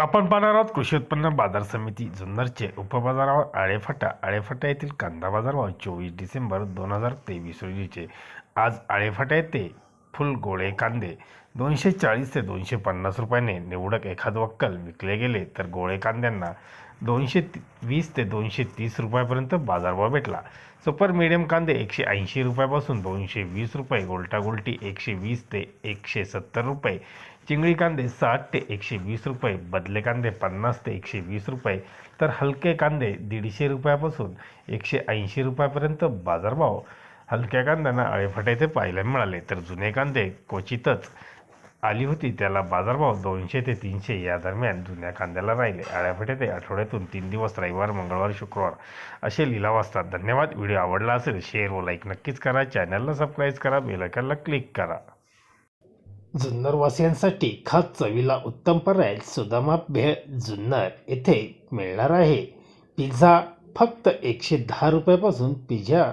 आपण पाहणार आहोत कृषी उत्पन्न बाजार समिती जुन्नरचे उपबाजारावर आळेफाटा आळेफाटा येथील कांदा बाजार भाव चोवीस डिसेंबर दोन हजार तेवीस रोजीचे. आज आळेफाटा येथे फुल गोळे कांदे. दोनशे चाळीस ते दोनशे पन्नास रुपयाने निवडक एखाद वक्कल विकले गेले तर गोळे कांद्यांना दोनशे ती- वीस ते दोनशे तीस रुपयापर्यंत बाजारभाव भेटला. सुपर मिडियम कांदे एकशे ऐंशी रुपयापासून दोनशे वीस रुपये गोलटागोलटी एकशे वीस ते एकशे सत्तर रुपये चिंगळी कांदे साठ ते एकशे वीस रुपये बदले कांदे पन्नास ते एकशे वीस रुपये तर हलके कांदे दीडशे रुपयापासून एकशे ऐंशी रुपयापर्यंत बाजारभाव. हलक्या कांद्यांना अळेफाटे ते पाहायला मिळाले तर जुने कांदे क्वचितच आली होती. त्याला बाजारभाव दोनशे ते तीनशे या दरम्यान जुन्या कांद्याला राहिले. आळ्याफाटे ते आठवड्यातून तीन दिवस रविवार मंगळवार शुक्रवार असे लिलाव असतात. धन्यवाद. व्हिडिओ आवडला असेल शेअर व लाईक नक्कीच करा. चॅनलला सबस्क्राईब करा. बेलायकनला क्लिक करा. जुन्नरवासियांसाठी खास चवीला उत्तम पर्याय सुदामा भेळ जुन्नर येथे मिळणार आहे. पिझ्झा फक्त एकशे दहा रुपयापासून पिझ्झा